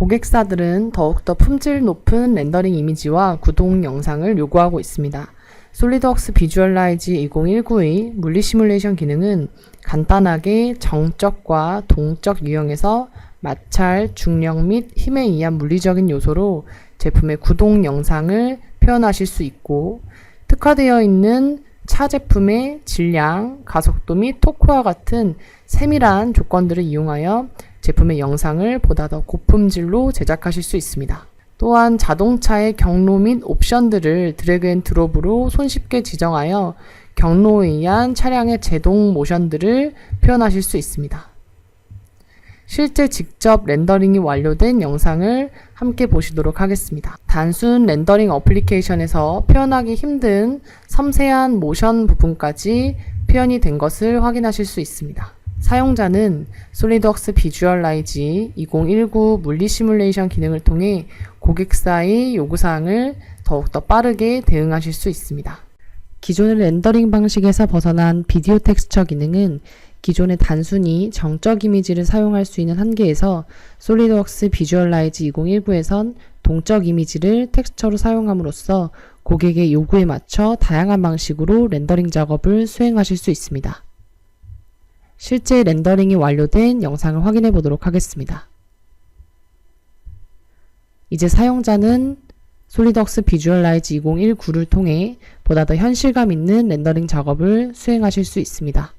고객사들은 더욱더 품질 높은 렌더링 이미지와 구동 영상을 요구하고 있습니다. 솔리드웍스 비주얼라이즈 2019의 물리 시뮬레이션 기능은 간단하게 정적과 동적 유형에서 마찰, 중력 및 힘에 의한 물리적인 요소로 제품의 구동 영상을 표현하실 수 있고 특화되어 있는 차 제품의 질량, 가속도 및 토크와 같은 세밀한 조건들을 이용하여 제품의 영상을 보다 더 고품질로 제작하실 수 있습니다. 또한 자동차의 경로 및 옵션들을 드래그 앤 드롭으로 손쉽게 지정하여 경로에 의한 차량의 제동 모션들을 표현하실 수 있습니다. 실제 직접 렌더링이 완료된 영상을 함께 보시도록 하겠습니다. 단순 렌더링 어플리케이션에서 표현하기 힘든 섬세한 모션 부분까지 표현이 된 것을 확인하실 수 있습니다. 사용자는 솔리드웍스 비주얼라이즈 2019 물리 시뮬레이션 기능을 통해 고객사의 요구사항을 더욱더 빠르게 대응하실 수 있습니다. 기존의 렌더링 방식에서 벗어난 비디오 텍스처 기능은 기존의 단순히 정적 이미지를 사용할 수 있는 한계에서 솔리드웍스 비주얼라이즈 2019에선 동적 이미지를 텍스처로 사용함으로써 고객의 요구에 맞춰 다양한 방식으로 렌더링 작업을 수행하실 수 있습니다. 실제 렌더링이 완료된 영상을 확인해 보도록 하겠습니다. 이제 사용자는 솔리덕스 비주얼라이즈 2019를 통해 보다 더 현실감 있는 렌더링 작업을 수행하실 수 있습니다.